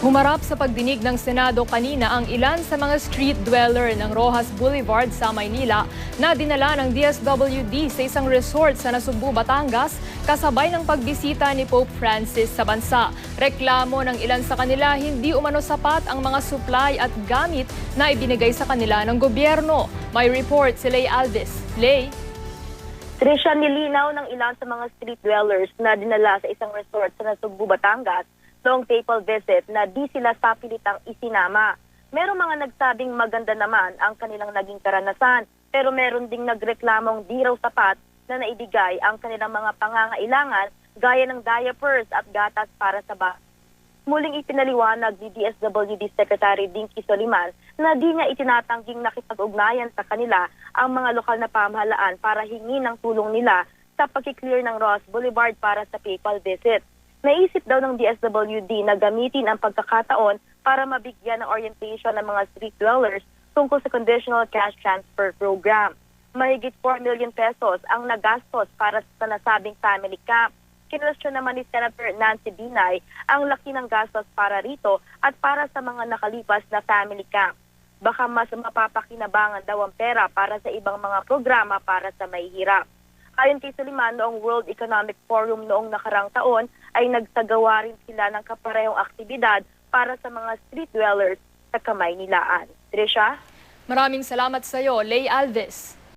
Humarap sa pagdinig ng Senado kanina ang ilan sa mga street dweller ng Rojas Boulevard sa Maynila na dinala ng DSWD sa isang resort sa Nasugbu, Batangas kasabay ng pagbisita ni Pope Francis sa bansa. Reklamo ng ilan sa kanila hindi umano sapat ang mga supply at gamit na ibinigay sa kanila ng gobyerno. May report si Lay Alves. Lay? Trisha, nilinaw ng ilan sa mga street dwellers na dinala sa isang resort sa Nasugbu, Batangas noong papal visit na di sila sapilitang isinama. Merong mga nagsabing maganda naman ang kanilang naging karanasan, pero meron ding nagreklamong di raw sapat na naibigay ang kanilang mga pangangailangan gaya ng diapers at gatas para sa bata. Muling ipinaliwanag ni DSWD Secretary Dinky Soliman na di niya itinatangging nakipag-ugnayan sa kanila ang mga lokal na pamahalaan para hingi ng tulong nila sa pagkiklear ng Ross Boulevard para sa papal visit. Naisip daw ng DSWD na gamitin ang pagkakataon para mabigyan ng orientation ng mga street dwellers tungkol sa Conditional Cash Transfer Program. Mahigit 4 million pesos ang nagastos para sa nasabing family camp. Kinwestiyon naman ni Senator Nancy Binay ang laki ng gastos para rito at para sa mga nakalipas na family camp. Baka mas mapapakinabangan daw ang pera para sa ibang mga programa para sa mahihirap. Ayon kay Suliman, noong World Economic Forum noong nakarang taon ay nagsagawa rin sila ng kaparehong aktibidad para sa mga street dwellers sa Kamay Nilaan. Trisha? Maraming salamat sa iyo, Lay Alves.